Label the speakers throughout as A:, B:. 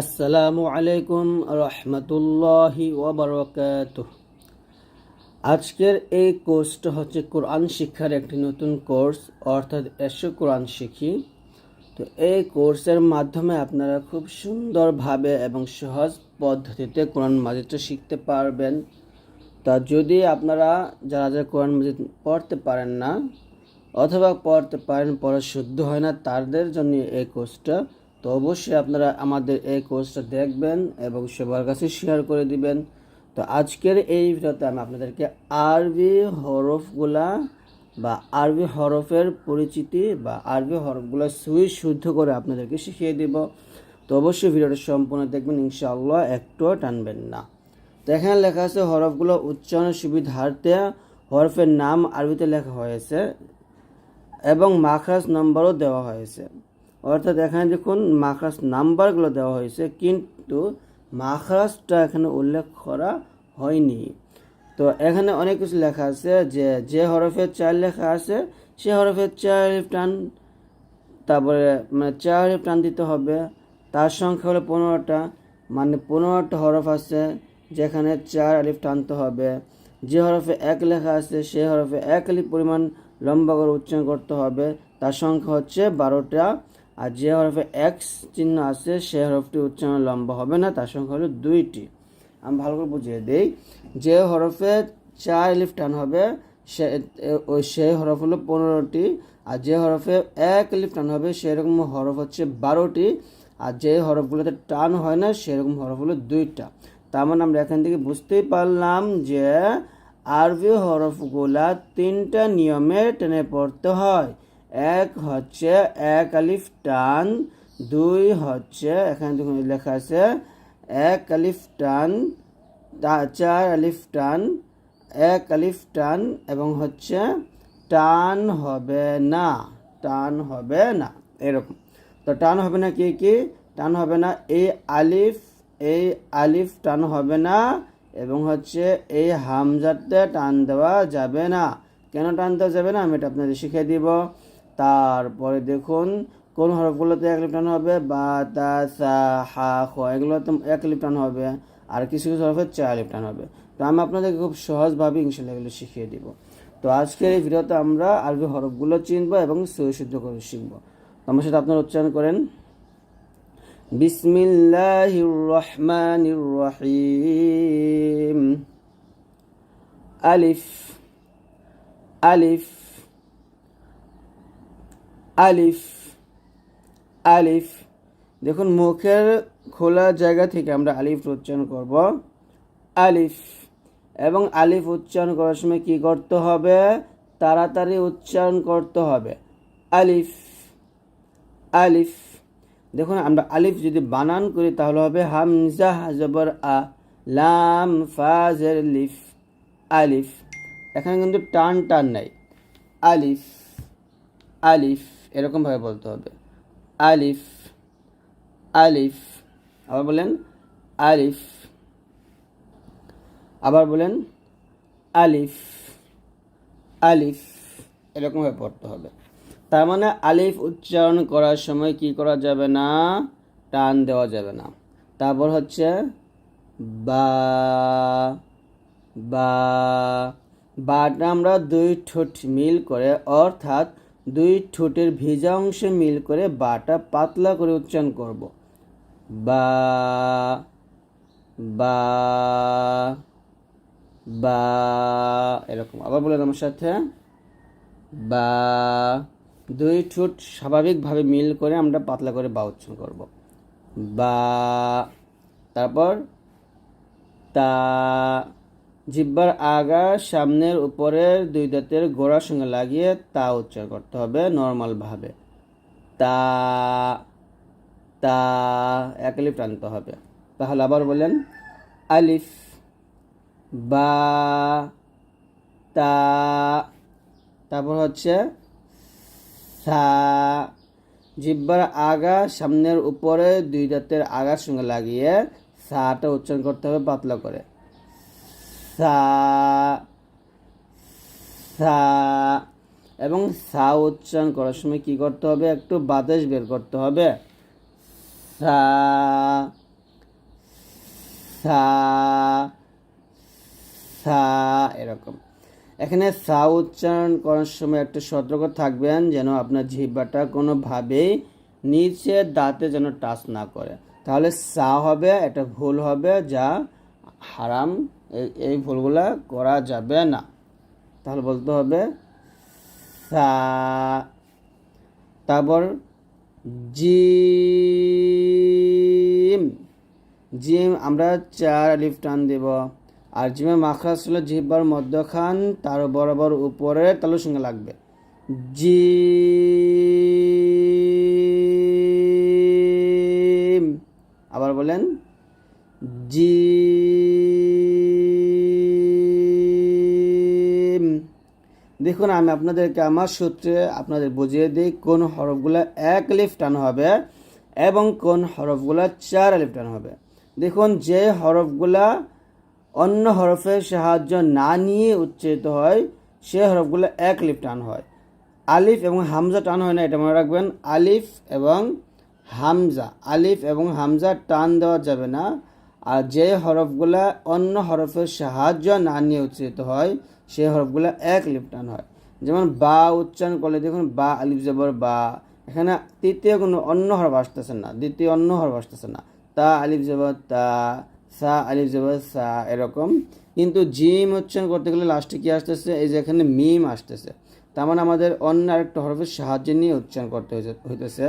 A: আসসালামু আলাইকুম রহমতুল্লাহি ওবরকাত আজকের এই কোর্সটা হচ্ছে কোরআন শিক্ষার একটি নতুন কোর্স, অর্থাৎ এসো কোরআন শিখি। তো এই কোর্সের মাধ্যমে আপনারা খুব সুন্দরভাবে এবং সহজ পদ্ধতিতে কোরআন মাজিদটা শিখতে পারবেন। তা যদি আপনারা যারা যারা কোরআন মাজিদ পড়তে পারেন না, অথবা পড়তে পারেন পড়া শুদ্ধ হয় না, তাদের জন্য এই কোর্সটা তো অবশ্যই আপনারা আমাদের এই কোর্সটা দেখবেন এবং সবার কাছে শেয়ার করে দিবেন। তো আজকের এই ভিডিওতে আমি আপনাদেরকে আরবি হরফগুলা বা আরবি হরফের পরিচিতি বা আরবি হরফগুলো সুই শুদ্ধ করে আপনাদেরকে শিখিয়ে দিব। তো অবশ্যই ভিডিওটা সম্পূর্ণ দেখবেন, ইনশাআল্লাহ একটুও টানবেন না। তো এখানে লেখা আছে, হরফগুলো উচ্চারণের সুবিধার্থে হরফের নাম আরবিতে লেখা হয়েছে এবং মাখরাজ নম্বরও দেওয়া হয়েছে। অর্থাৎ এখানে দেখুন মাখরাজ নাম্বারগুলো দেওয়া হয়েছে, কিন্তু মাখরাজটা এখানে উল্লেখ করা হয়নি। তো এখানে অনেক কিছু লেখা আছে, যে যে হরফের চার লেখা আছে, সে হরফের চার টান তারপরে মানে চার টান দিতে হবে, তার সংখ্যা হলো পনেরোটা মানে পনেরোটা হরফ আছে যেখানে চার আলিফ টানতে হবে। যে হরফে এক লেখা আছে, সে হরফে এক আলিফ পরিমাণ লম্বা করে উচ্চারণ করতে হবে, তার সংখ্যা হচ্ছে বারোটা আর যে হরফে এক্স চিহ্ন আছে, সে হরফটি উচ্চারণ লম্বা হবে না, তার সংখ্যা হলো দুইটি। আমি ভালো করে বুঝিয়ে দিই। যে হরফে চার লিফ টান হবে, সে, ওই সেই হরফ হলো পনেরোটি, আর যে হরফে এক লিফ টান হবে, সেরকম হরফ হচ্ছে বারোটি, আর যে হরফগুলোতে টান হয় না, সেরকম হরফ হলো দুইটা। তার মানে আমরা এখান থেকে বুঝতেই পারলাম যে আরবি হরফগুলা তিনটা নিয়মে টেনে পড়তে হয়। এক হচ্ছে এক আলিফ টান, দুই হচ্ছে, এখানে দেখুন লেখা আছে, এক আলিফ টান চার আলিফ টান, এক আলিফ টান এবং হচ্ছে টান হবে না, টান হবে না, এরকম। তো টান হবে না কি কি? টান হবে না এই আলিফ এই আলিফ টান হবে না এবং হচ্ছে এই হামজাতে টান দেওয়া যাবে না। কেন টান দেওয়া যাবে না? আমি এটা আপনাদের শিখিয়ে দিব। তারপরে দেখুন, কোন হরফগুলোতে এক লিপ টান হবে? বা, তা, সা, হা, খ, এগুলোতে এক লিপ টান হবে। আর কিছু কিছু হরফে চার লিপ টান হবে। তো আমি আপনাদেরকে খুব সহজভাবে ইনশাল্লাহ এগুলো শিখিয়ে দিব। তো আজকের এই ভিডিওতে আমরা আরবি হরফগুলো চিনবো এবং সহিশুদ্ধ করে শিখব। আমার সাথে আপনারা উচ্চারণ করেন। বিসমিল্লাহির রহমানির রহিম। আলিফ আলিফ আলিফ আলিফ। দেখুন, মুখের খোলা জায়গা থেকে আমরা আলিফ উচ্চারণ করব। আলিফ। এবং আলিফ উচ্চারণ করার সময় কি করতে হবে? তাড়াতাড়ি উচ্চারণ করতে হবে। আলিফ আলিফ। দেখুন, আমরা আলিফ যদি বানান করি, তাহলে হবে হামজা জবর আ, লাম, ফাজের লিফ, আলিফ। এখানে কিন্তু টান টান নাই। আলিফ আলিফ। এরকমভাবে বলতে হবে। আলিফ আলিফ, আবার বলেন, আলিফ, আবার বলেন, আলিফ আলিফ, এরকমভাবে পড়তে হবে। তার মানে আলিফ উচ্চারণ করার সময় কি করা যাবে না? টান দেওয়া যাবে না। তারপর হচ্ছে বা বা, বাটা আমরা দুই ঠোঁট মিল করে অর্থাৎ দুই ঠোঁটের ভিজা অংশে মিল করে বাটা পাতলা করে উচ্চারণ করব। বা বা বা, এরকম। আবার বলেন আমার সাথে। বা, দুই ঠোঁট স্বাভাবিকভাবে মিল করে আমরা পাতলা করে বা উচ্চারণ করব। বা, তারপর তা জিব্বার আগা সামনের উপরের দুই দাঁতের গোড়ার সঙ্গে লাগিয়ে তা উচ্চারণ করতে হবে নর্মালভাবে। তা তা, এক আলিফ টানতে হবে। তাহলে আবার বলেন, আলিফ, বা, তা, তারপর হচ্ছে সা। জিব্বার আগা সামনের উপরে দুই দাঁতের আগার সঙ্গে লাগিয়ে সাটা উচ্চারণ করতে হবে পাতলা করে। সা সা এবং সা উচ্চারণ করার সময় কি করতে হবে? একটু বাতাস বের করতে হবে। সা সা সা এরকম। এখানে সা উচ্চারণ করার সময় একটু সতর্ক থাকবেন যেন আপনার জিহ্বাটা কোনোভাবেই নিচে দাঁতে যেন টাচ না করে। তাহলে সা হবে, এটা ভুল হবে, যা হারাম। এই- ভুলগুলা করা যাবে না। তাহলে বলতে হবে, সা, তারপর জিম। জিম আমরা চার আলিফ টান দেব। আর জিমের মাখরাজ ছিল জিহ্বার মধ্যখান, তার বরাবর উপরে তালুর সঙ্গে লাগবে। জিম। আবার বলেন, জিম। দেখুন, আমি আপনাদেরকে আমার সূত্রে আপনাদের বুঝিয়ে দিই কোন হরফগুলো এক লিফ টান হবে এবং কোন হরফগুলো চার আলিফ টান হবে। দেখুন, যে হরফগুলা অন্য হরফের সাহায্য না নিয়ে উচ্চারিত হয়, সে হরফগুলো এক লিফ টান হয়। আলিফ এবং হামজা টান হয় না, এটা মনে রাখবেন। আলিফ এবং হামজা, আলিফ এবং হামজা টান দেওয়া যাবে না। আর যে হরফগুলা অন্য হরফের সাহায্য না নিয়ে উচ্চারিত হয় সেই হরফগুলো এক লিপ টান হয়। যেমন বা উচ্চারণ করলে দেখুন বা আলিফ জবর বা, এখানে তৃতীয় কোনো অন্য হরফ আসতেছে না, দ্বিতীয় অন্য হরফ আসতেছে না। তা আলিফ জবর, তা, সা আলিফ জবর, সা এরকম। কিন্তু জিম উচ্চারণ করতে গেলে লাস্টে কি আসতেছে? এই যে এখানে মিম আসতেছে। তার মানে আমাদের অন্য আরেকটা হরফের সাহায্য নিয়ে উচ্চারণ করতে হইতেছে।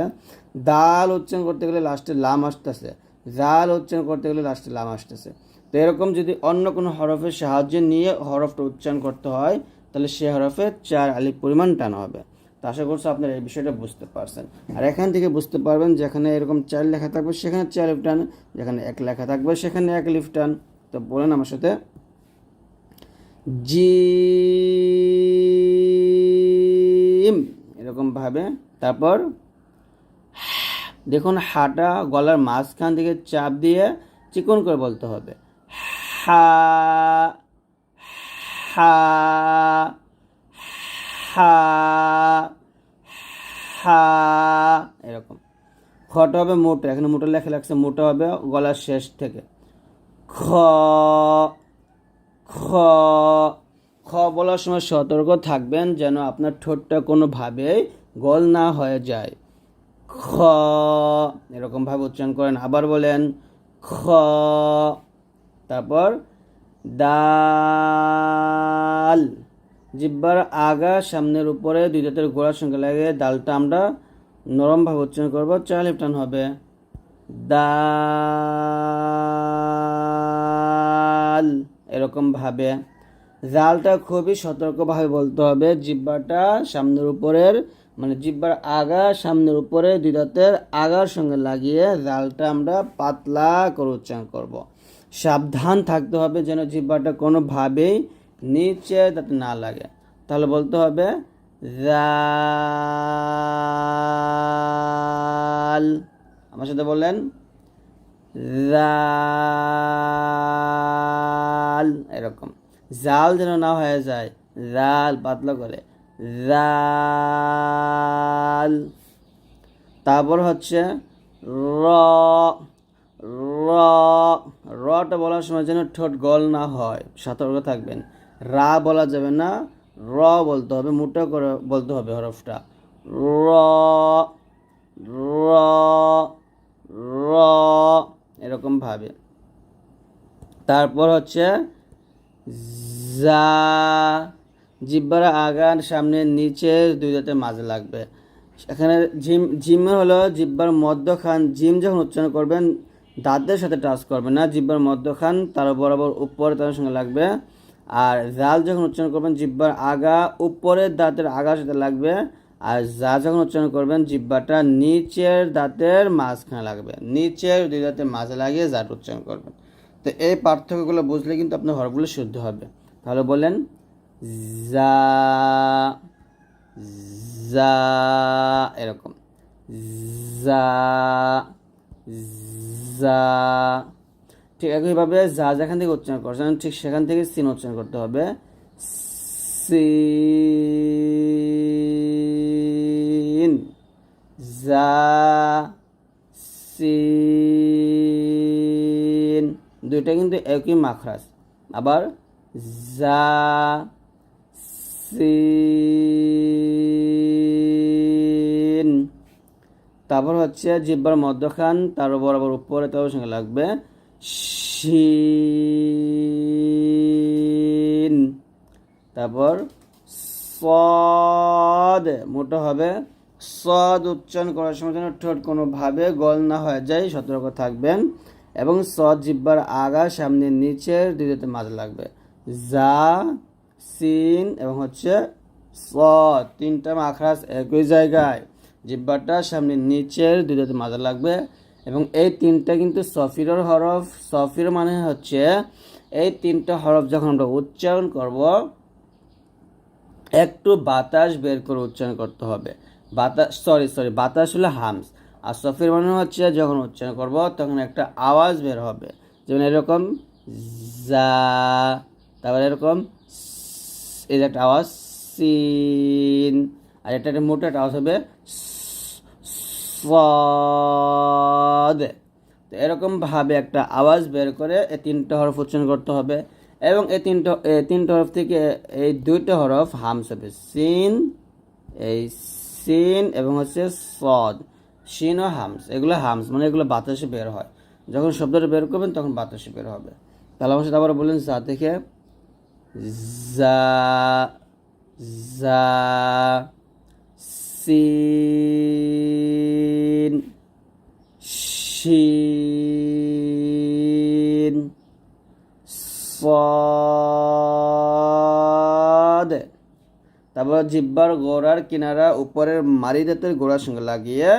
A: দাল উচ্চারণ করতে গেলে লাস্টে লাম আসতেছে। জাল উচ্চারণ করতে গেলে লাস্টে লাম আসতেছে। তো এরকম যদি অন্য কোনো হরফের সাহায্য নিয়ে হরফটা উচ্চারণ করতে হয়, তাহলে সে হরফে চার আলিফ পরিমাণ টানা হবে। তো আশা করছি আপনারা এই বিষয়টা বুঝতে পারছেন। আর এখান থেকে বুঝতে পারবেন যেখানে এরকম চার লেখা থাকবে, সেখানে চার লিফ টান, যেখানে এক লেখা থাকবে, সেখানে এক লিফ টান। তো বলেন আমার সাথে। জিম এরকম ভাবে তারপর, দেখুন হাটা গলার মাঝখান থেকে চাপ দিয়ে চিকন করে বলতে হবে। হা হা হা হা। এরকম। খটা হবে মোটা, এখানে মোটা লেখা লাগছে, মোটা হবে গলার শেষ থেকে। খ খ খ বলার সময় সতর্ক থাকবেন যেন আপনার ঠোঁটটা কোনোভাবেই গোল না হয়ে যায়। খ এরকম ভাবে উচ্চারণ করেন। আবার বলেন, খ তারপর দাল জিব্বার আগা সামনের উপরে দুই দাঁতের গোড়ার সঙ্গে লাগে ডালটা আমরা নরমভাবে উচ্চারণ করব চার লিপটান হবে। দাল এরকম ভাবে। জালটা খুবই সতর্কভাবে বলতে হবে, জিব্বাটা সামনের উপরের মানে জিব্বার আগা সামনের উপরে দুই দাঁতের আগার সঙ্গে লাগিয়ে জালটা আমরা পাতলা করে উচ্চারণ করব। সাবধান থাকতে হবে যেন জিব্বাটা কোনোভাবেই নিচে যাতে না লাগে। তাহলে বলতে হবে জাল আমার সাথে বললেন জাল এরকম। জাল যেন না হয়ে যায় জাল পাতলা করে জাল তারপর হচ্ছে, র র, রটা বলার সময় যেন ঠোঁট গল না হয়। সতর্ক থাকবেন। রা বলা যাবে না, র বলতে হবে, মোটা করে বলতে হবে হরফটা। র র র, এরকম ভাবে। তারপর হচ্ছে যা, জিব্বার আগার সামনে নিচে দুই দাঁতে মাঝে লাগবে। এখানে জিম জিম হলো জিব্বার মধ্যখান, জিম যখন উচ্চারণ করবেন দাঁতের সাথে টাচ করবে না, জিব্বার মধ্যখান তার বরাবর উপরে তার সঙ্গে লাগবে। আর জাল যখন উচ্চারণ করবেন, জিব্বার আগা উপরের দাঁতের আগার সাথে লাগবে। আর যা যখন উচ্চারণ করবেন, জিব্বাটা নিচের দাঁতের মাঝখানে লাগবে। নিচের দুই দাঁতের মাঝে লাগিয়ে জাট উচ্চারণ করবেন। তো এই পার্থক্যগুলো বুঝলে কিন্তু আপনার হরফগুলো শুদ্ধ হবে। তাহলে বলেন যা যা, এরকম। যা যা, ঠিক একইভাবে যা যেখান থেকে উচ্চারণ করছেন ঠিক সেখান থেকে সিন উচ্চারণ করতে হবে। সিন, যা, সিন, দুইটা কিন্তু একই মাখরাজ। আবার জা সিন তারপর হচ্ছে জিব্বার মধ্যখান, তার বরাবর উপরে তার সঙ্গে লাগবে শিন। তারপর সদ, মোটা হবে। সদ উচ্চারণ করার সময় যেন ঠোঁট কোনোভাবে গল না হয়ে যায়, সতর্ক থাকবেন। এবং সদ জিব্বার আগা সামনে নিচের দিদিতে মাঝে লাগবে। যা, সিন এবং হচ্ছে সদ তিনটা মাখরাজ একই জায়গায়। জিব্বাটা সামনে নিচের দুইটাতে মাজা লাগবে এবং এই তিনটা কিন্তু সফিরর হরফ। সফির মানে হচ্ছে এই তিনটা হরফ যখন আমরা উচ্চারণ করব, একটু বাতাস বের করে উচ্চারণ করতে হবে। বাতাস সরি সরি বাতাস হলো হামস। আর সফির মানে হচ্ছে যখন উচ্চারণ করব, তখন একটা আওয়াজ বের হবে। যেমন এরকম যা, তারপর এরকম এই একটা আওয়াজ, সিন। আর এটা একটা মোটা একটা আওয়াজ হবে সদ। তো এরকমভাবে একটা আওয়াজ বের করে এই তিনটা হরফ উচ্চারণ করতে হবে এবং এই তিনটা এই তিনটা হরফ থেকে এই দুইটা হরফ হামস হবে। সিন, এই সিন এবং হচ্ছে সদ। সিন ও হামস, এগুলো হামস মানে এগুলো বাতাসে বের হয়। যখন শব্দটা বের করবেন তখন বাতাসে বের হবে। তাহলে আমার সাথে আবার বললেন যা থেকে যা যা সিন শিন, সদ। তারপর জিব্বার গোড়ার কিনারা উপরের মারি দাঁতের গোড়ার সঙ্গে লাগিয়ে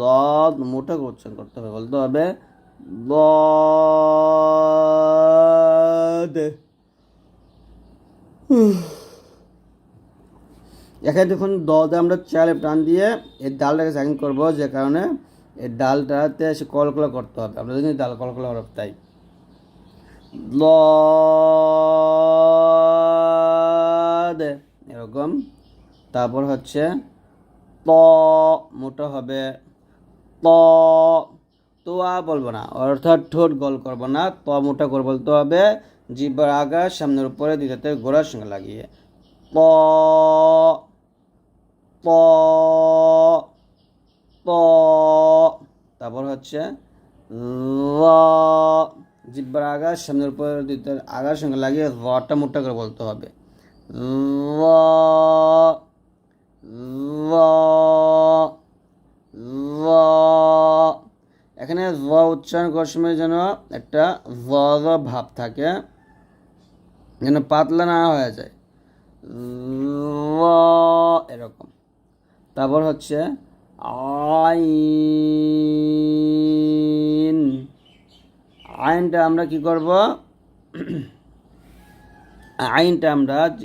A: দদ, মোটা উচ্চারণ করতে হবে, বলতে হবে দদ। এখানে দেখুন দদে আমরা চালে টান দিয়ে এই ডালটাকে সাইন করব যে কারণে এই ডালটাতে এসে কলকলা করতে হবে। আমরা জানি ডাল কলকলা হরফ তাই। লদ এরকম। তারপর হচ্ছে ত, মোটা হবে ত তোয়া বলব না, অর্থাৎ ঠোঁট গোল করব না, ত মোটা করে বলতে হবে, জিব্বার আগা সামনের উপরে দ্বিতীয়তে গোড়ার সঙ্গে লাগিয়ে। ত ত ত তারপর হচ্ছে জিব্বার আগা সামনের উপরে আগার সঙ্গে লাগিয়ে রটা মোটা করে বলতে হবে। এখানে র উচ্চারণ করার সময় যেন একটা র ভাব থাকে, যেন পাতলা না হয়ে যায়। এরকম। তারপর হচ্ছে আইন। আইনটা আমরা কি করব? আইনটা আমরা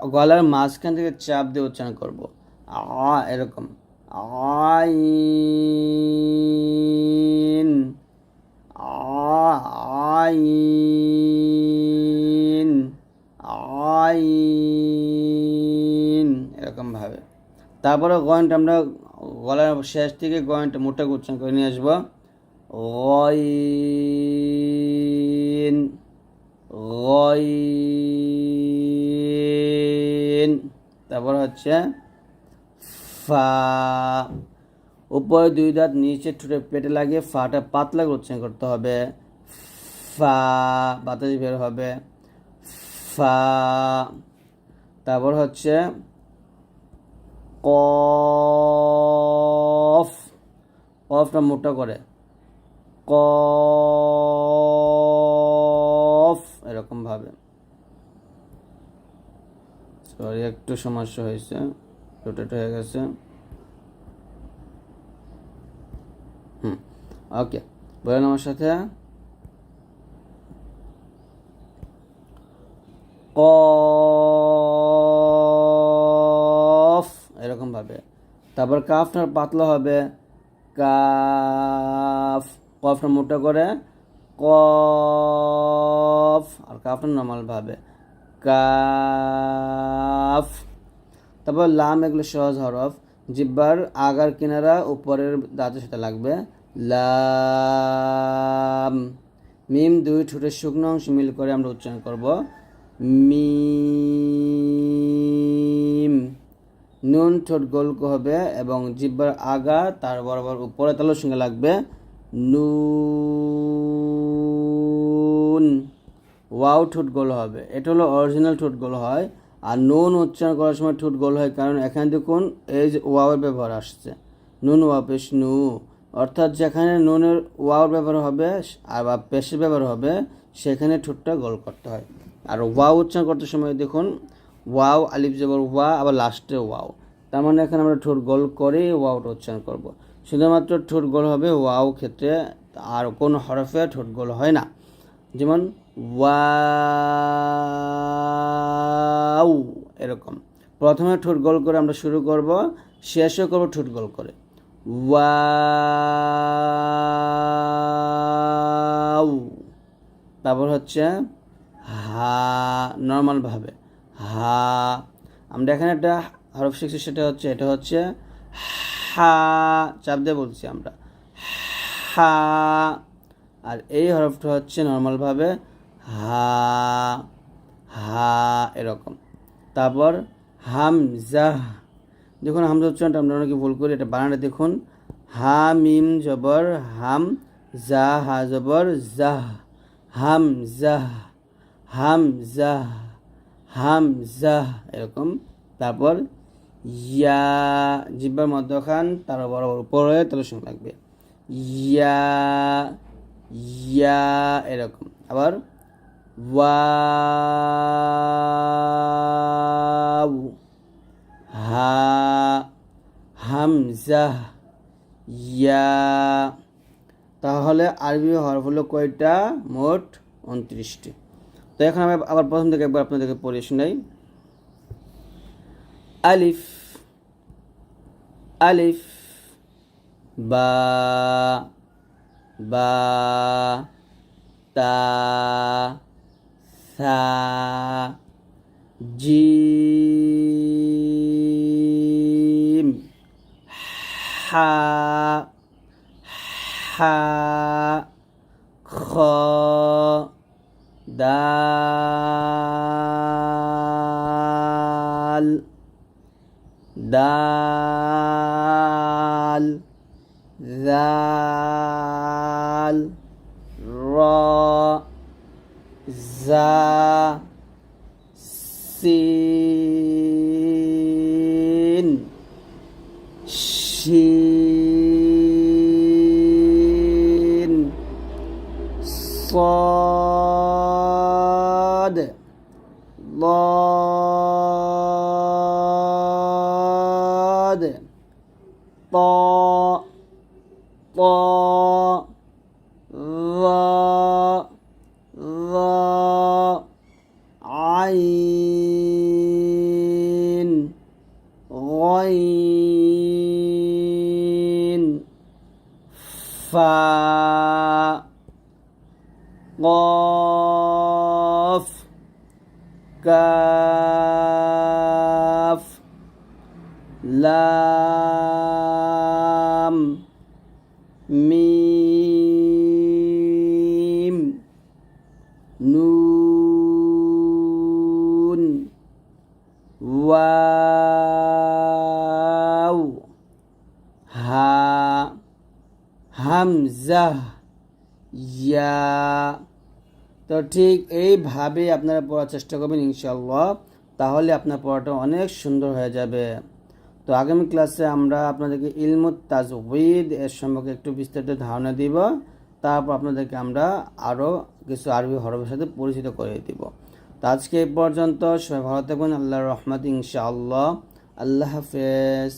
A: গলার মাঝখান থেকে চাপ দিয়ে উচ্চারণ করব। আ এরকম। আইন। আইন। আইন। তারপরে গয়নটা আমরা গলার শেষ থেকে গয়নটা মোটা উচ্চারণ করে নিয়ে আসব। গয়ন তারপর হচ্ছে ফা, উপরে দুই দাঁত নিচে ঠোঁটে পেটে লাগিয়ে ফাটা পাতলা উচ্চারণ করতে হবে। ফা, বাতাস বের হবে। ফা, তারপর হচ্ছে কফ। কফটা মোটা করে। কফ। এরকম ভাবে। সরি একটু সমস্যা হয়েছে। রোটেট হয়ে গেছে। হুম ওকে বলেন আমার সাথে। কফ। তারপর কাফটার পাতলা হবে। কাফ কফটা মোটা করে কফ, আর কাফটা নর্মাল ভাবে। কাফ, তারপর লাম এগুলো সহজ হরফ। জিব্বার আগার কিনারা উপরের দাঁতের সাথে লাগবে। লাম, মিম দুই ঠোঁটের শুকনো অংশ মিল করে আমরা উচ্চারণ করব। মিম নুন ঠোঁট গোল হবে এবং জিব্বার আগা তার বরাবর উপরে তালের সঙ্গে লাগবে। নুন। ওয়াও, ঠোঁট গোল হবে। এটা হলো অরিজিনাল ঠোঁট গোল হয়। আর নুন উচ্চারণ করার সময় ঠোঁট গোল হয়, কারণ এখানে দেখুন এই যে ওয়াওয়ের ব্যবহার আসছে। নুন ওয়া পেশ নু। অর্থাৎ যেখানে নুনের ওয়াওর ব্যবহার হবে আর বা পেশের ব্যবহার হবে, সেখানে ঠোঁটটা গোল করতে হয়। আর ওয়াও উচ্চারণ করতে সময় দেখুন ওয়াও, আলিফ জবর ওয়া, আবার লাস্টে ওয়াও। তার মানে এখানে আমরা ঠোঁট গোল করে ওয়াওটা উচ্চারণ করব। শুধুমাত্র ঠোঁট গোল হবে ওয়াও ক্ষেত্রে আর কোনো হরফে ঠোঁট গোল হয় না। যেমন ওয়াও, এরকম। প্রথমে ঠোঁট গোল করে আমরা শুরু করব শেষও করব ঠোঁট গোল করে। ওয়াও। তারপর হচ্ছে হা নর্মালভাবে হা। আমরা এখানে একটা হরফ শিখছি, সেটা হচ্ছে, এটা হচ্ছে হা, চাপ দিয়ে বলছি আমরা। হা। আর এই হরফটা হচ্ছে নর্মালভাবে হা হা, এরকম। তারপর হামজা। দেখুন, হামজা উচ্চারণটা আমরা অনেকে ভুল করি, এটা বানানটা দেখুন। হা, মিম জবর, হাম, জা, হা জবর, জাহ। হাম জাহ হাম জাহ হাম জাহ এরকম। তারপর ইয়া, জিব্বার মধ্যখান, তার বরাবর উপরে তার সঙ্গে লাগবে। ইয়া ইয়া, এরকম। আবার ওয়াও, হা, হামজা, ইয়া। তাহলে আরবি হরফ কয়টা? মোট উনত্রিশটি। তো এখন আমি আবার প্রথম থেকে একবার আপনাদেরকে পড়ে শোনাই। আলিফ আলিফ, বা বা, তা, সা জিম হা হা, খ dal. Dal. Zal. Ra. Za. Sin. Shi Oh. ط ط wow হা হামজাহ ইয়া তো ঠিক এইভাবে আপনারা পড়ার চেষ্টা করবেন ইনশাল্লাহ তাহলে আপনার পড়াটা অনেক সুন্দর হয়ে যাবে। তো আগামী ক্লাসে আমরা আপনাদেরকে ইলমুত তাজ উইদ এর সম্পর্কে একটু বিস্তারিত ধারণা দিব। তারপর আপনাদেরকে আমরা আরও কিছু আরবি হরফের সাথে পরিচিত করিয়ে দিব। তো আজকে এই পর্যন্ত সবাই ভালো থাকবেন আল্লাহ রহমত ইনশাআল্লাহ। আল্লাহ হাফেজ।